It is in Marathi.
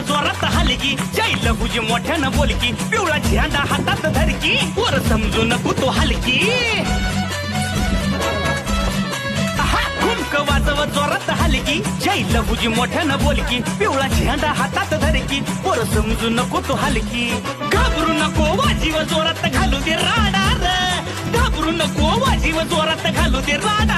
बाप्पा जोरात हलकी जाईल लघुजी मोठ्यानं बोलकी. पिवळा झेंडा हातात धरकी. वर समजू नको तो हलकी वाजव जोरात हलकी जाईल लघुजी मोठ्यानं बोलकी. पिवळा झेंडा हातात धरकी. वर समजू नको तो हलकी. घाबरू नको वाजीव जोरात घालू दे राडार. घाबरू नको वाजीव जोरात घालू दे राडार.